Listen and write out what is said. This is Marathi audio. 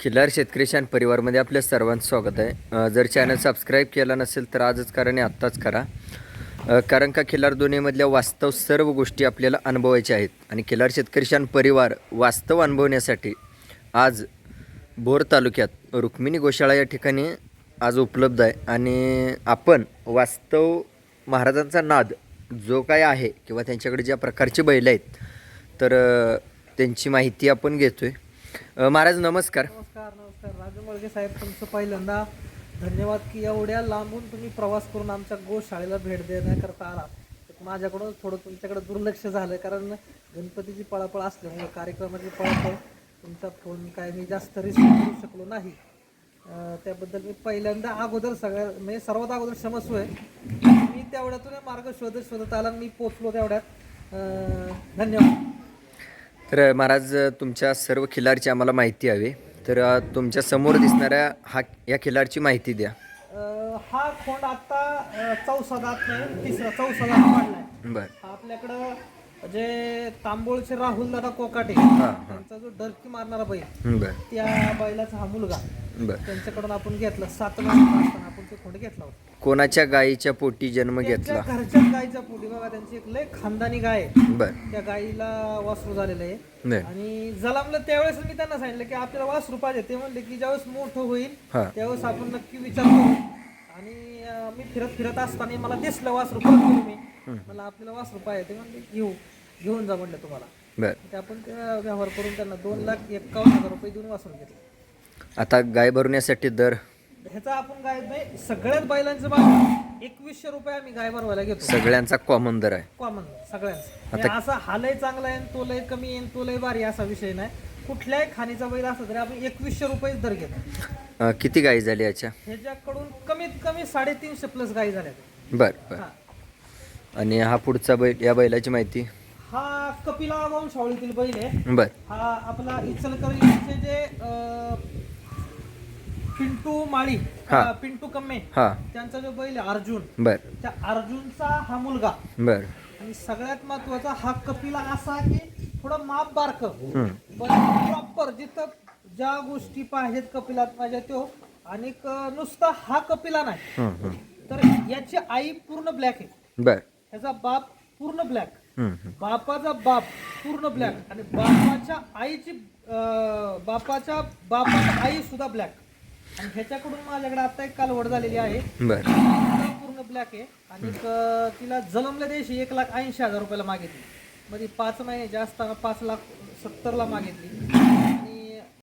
खिल्लार शेतकरी शान परिवारमध्ये आपल्या सर्वांचं स्वागत आहे. जर चॅनल सबस्क्राईब केला नसेल तर आजच करा आणि आत्ताच करा. कारण का खिल्लार दुनियेमधल्या वास्तव सर्व गोष्टी आपल्याला अनुभवायच्या आहेत. आणि खिल्लार शेतकरी शान परिवार वास्तव अनुभवण्यासाठी आज भोर तालुक्यात रुक्मिणी गोशाळा या ठिकाणी आज उपलब्ध आहे. आणि आपण वास्तव महाराजांचा नाद जो काय आहे किंवा त्यांच्याकडे ज्या प्रकारचे बैल आहेत तर त्यांची माहिती आपण घेतो आहे महाराज नमस्कार. डॉक्टर नमस्कार राजू मळगे साहेब तुमचं पहिल्यांदा धन्यवाद की एवढ्या लांबून तुम्ही प्रवास करून आमच्या गोशाळेला भेट देण्याकरता आला तर माझ्याकडून थोडं तुमच्याकडे दुर्लक्ष झालं कारण गणपतीची पळापळ असल्यामुळे कार्यक्रमाची पळापळ तुमचा फोन काय मी जास्त रिसिव्ह करू शकलो नाही. त्याबद्दल मी पहिल्यांदा अगोदर सगळ्या म्हणजे सर्वात अगोदर क्षमस्व आहे मी तेवढ्यातून मार्ग शोधत शोधत आला मी पोचलो तेवढ्यात. धन्यवाद. तर महाराज तुमच्या सर्व खिलारची आम्हाला माहिती हवी. तर तुमच्यासमोर दिसणाऱ्या हा या खिलारची माहिती द्या. हा खोंड आता अं, चौसा दात नाही तिसरा चौसा दात पाडलाय. बर. आपल्याकडं जे तांबोळचे राहुल दादा कोकाटे हां त्यांचा जो डरकी मारणारा बैल त्या बैलाचा हा मुलगा त्यांच्याकडून आपण घेतला सात असताना आपण ते खोंड घेतला होता. कोणाच्या गायीच्या पोटी जन्म घेतला? घरच्या गायीचा पोटी बघा त्यांची एक लय खानदानी गाय आहे. त्या गायीला वासरू झालेलं आहे. आणि जलामलं त्यावेळेस मी त्यांना सांगितलं की आपल्याला वासरू पाहिजे. ते म्हणले की ज्यावेळेस मोठं होईल त्यावेळेस आपण नक्की विचार करू. आणि मी फिरत फिरत असताना मला दिसलं वासरू परत मी मला आपल्याला वासरू पाहिजे ते म्हणले घेऊ घेऊन जा म्हणलं तुम्हाला. बर. ते आपण व्यवहार करून त्यांना दोन लाख एक्कावन्न हजार रुपये देऊन वासरू घेतलं. आता गाय भरण्यासाठी दर? ह्याचा आपण गाय नाही सगळ्याच बैलांचं बघा एकवीसशे रुपये आम्ही गाय भरवायला घेतो. सगळ्यांचा कॉमन दर आहे. कॉमन सगळ्यांचं. म्हणजे असा हालही चांगला आहे आणि तो लय कमी आहे आणि तो लय भारी आहे असा विषय नाही. कुठल्याही खाणीचा बैल असला तरी आपण एकवीसशे रुपये दर घेतो. अ, किती गायी झाली याच्या? ह्याच्याकडून कमीत कमी साडेतीनशे प्लस गायी झाल्या बर बर. हा. आणि हा पुढचा बैल या बैलाची माहिती. हा कपिला वंशावळीतील बैल आहे. बर. हा आपला इचलकरंजीचे जे पिंटू माळी हा. अं, पिंटू कम्मे हा. त्यांचा जो बैल आहे अर्जुन. बर. त्या अर्जुनचा हा मुलगा. बर. आणि सगळ्यात महत्त्वाचा हा कपिला असा की थोडं माप बारक. हम्म. पण प्रॉपर जिथं ज्या गोष्टी पाहिजेत कपिलात माझ्या तो आणि नुसता हा कपिला नाही. हम्म, हम्म. तर याची आई पूर्ण ब्लॅक आहे. बर. ह्याचा बाप पूर्ण ब्लॅक. बापाचा बाप पूर्ण ब्लॅक आणि बापाच्या आईची अं, बापाच्या बापाच्या आई सुद्धा ब्लॅक आणि ह्याच्याकडून माझ्याकडे आता एक कालवड झालेली आहे. बर. तिला पूर्ण ब्लॅक आहे. आणि क- तिला जलमल्या दिवशी एक लाख ऐंशी हजार रुपयाला मागितली. मध्ये पाच महिन्याची असताना पाच लाख सत्तरला मागितली.